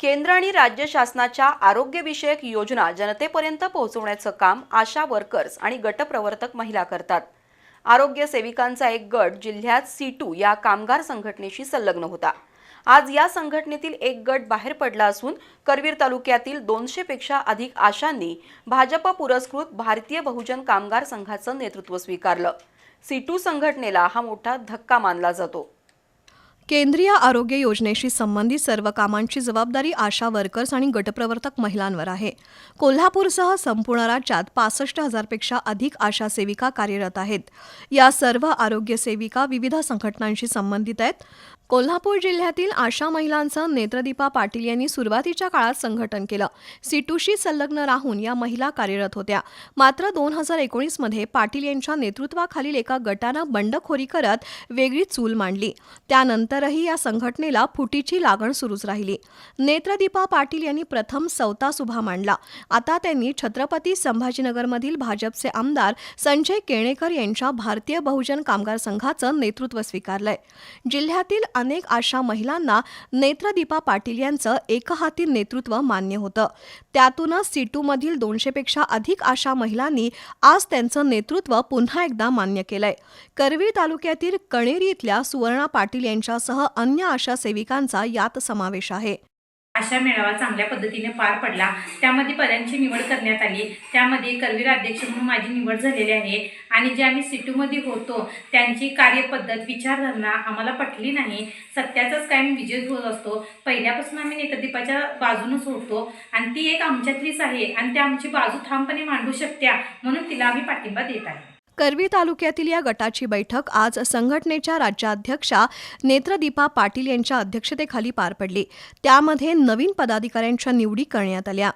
केंद्र आणि राज्य शासनाच्या आरोग्यविषयक योजना जनतेपर्यंत पोहोचवण्याचं काम आशा वर्कर्स आणि गटप्रवर्तक महिला करतात. आरोग्य सेविकांचा एक गट जिल्ह्यात सीटू या कामगार संघटनेशी संलग्न होता. आज या संघटनेतील एक गट बाहेर पडला असून करवीर तालुक्यातील दोनशेपेक्षा अधिक आशांनी भाजप पुरस्कृत भारतीय बहुजन कामगार संघाचं नेतृत्व स्वीकारलं. सीटू संघटनेला हा मोठा धक्का मानला जातो. केंद्रीय आरोग्य योजनेशी संबंधित सर्व कामांची जबाबदारी आशा वर्कर्स आणि गटप्रवर्तक महिलांवर आहे. कोल्हापूरसह संपूर्ण राज्यात पासष्ट हजारपेक्षा अधिक आशा सेविका कार्यरत आहेत. या सर्व आरोग्य सेविका विविध संघटनांशी संबंधित आहेत. कोल्हापूर जिल्ह्यातील आशा महिलांचं नेत्रदीपा पाटील यांनी सुरुवातीच्या काळात संघटन केलं. सिटूशी संलग्न राहून या महिला कार्यरत होत्या. मात्र दोन हजार एकोणीसमध्ये पाटील यांच्या नेतृत्वाखालील एका गटानं बंडखोरी करत वेगळी चूल मांडली. त्यानंतरही या संघटनेला फुटीची लागण सुरूच राहिली. नेत्रदीपा पाटील यांनी प्रथम सवता सुभा मांडला. आता त्यांनी छत्रपती संभाजीनगरमधील भाजपचे आमदार संजय केणेकर यांच्या भारतीय बहुजन कामगार संघाचं नेतृत्व स्वीकारलंय. जिल्ह्यातील अनेक आशा महिलांना नेत्रदीपा पाटील यांचं एकहाती नेतृत्व मान्य होतं. त्यातूनच सीटूमधील दोनशेपेक्षा अधिक आशा महिलांनी आज त्यांचं नेतृत्व पुन्हा एकदा मान्य केलंय. करवीर तालुक्यातील कणेरी इथल्या सुवर्णा पाटील यांच्यासह अन्य आशा सेविकांचा यात समावेश आहे. अशा मेळावा चांगल्या पद्धतीने पार पडला. त्यामध्ये पदांची निवड करण्यात आली. त्यामध्ये करवीर अध्यक्ष म्हणून माझी निवड झालेली आहे. आणि जे आम्ही सिटूमध्ये होतो त्यांची कार्यपद्धत विचारधारणा आम्हाला पटली नाही. सत्याचाच कायम विजय होत असतो. पहिल्यापासून आम्ही नेत्रदीपाच्या बाजूनच होतो. आणि ती एक आमच्यातलीच आहे. आणि त्या आमची बाजू ठामपणे मांडू शकत्या म्हणून तिला आम्ही पाठिंबा देत आहे. करवी तालुक्यातील या गटाची बैठक आज संघटनेच्या राज्याध्यक्षा नेत्रदीपा पाटील यांच्या अध्यक्षतेखाली पार पडली. त्यामध्ये नवीन पदाधिकाऱ्यांच्या निवडी करण्यात आल्या.